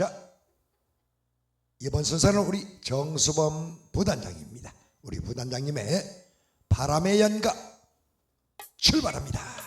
자, 이번 순서는 우리 정수범 부단장입니다. 우리 부단장님의 바람의 연가 출발합니다.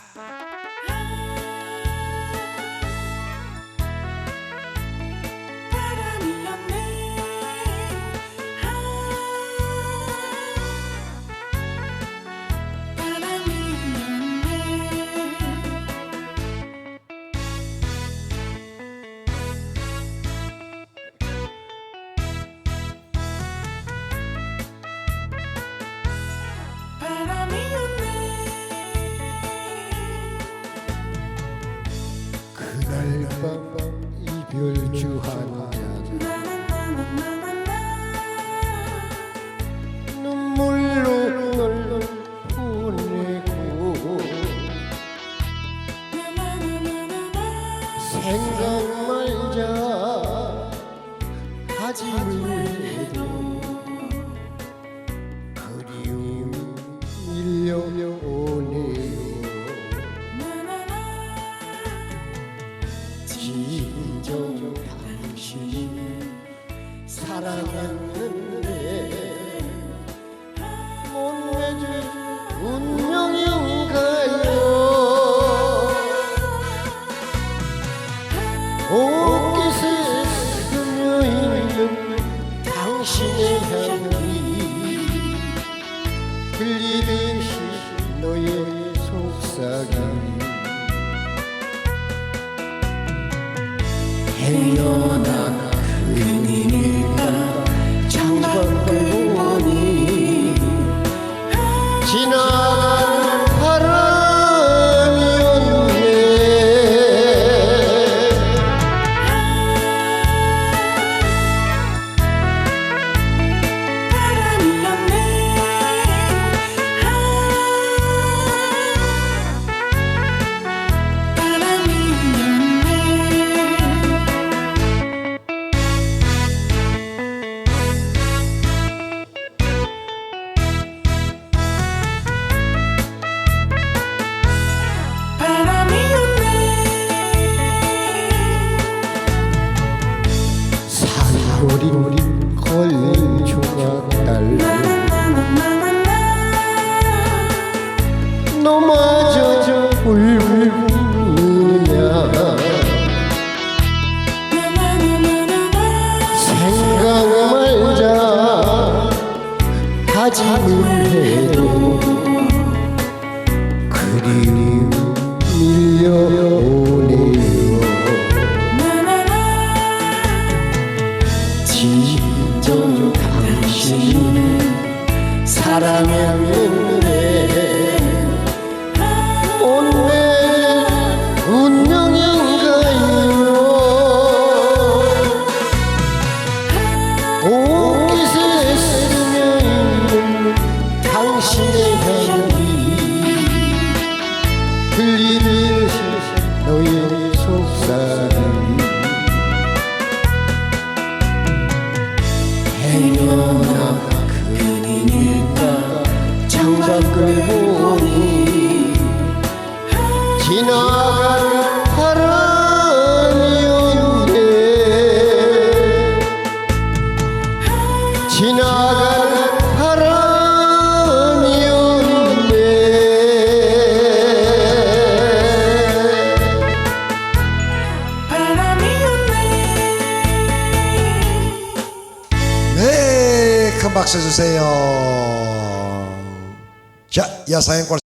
이별 주하나 눈물로 널 보내고 생각 말자. 다짐을 해도 사랑했는데 못 내줄 운명인가요 옷깃에 스며 있는 당신의 향기 들리듯이 너의 속삭임 그니가 창 다짐을 해도 그리움 큰 박수 주세요. 자, 야사행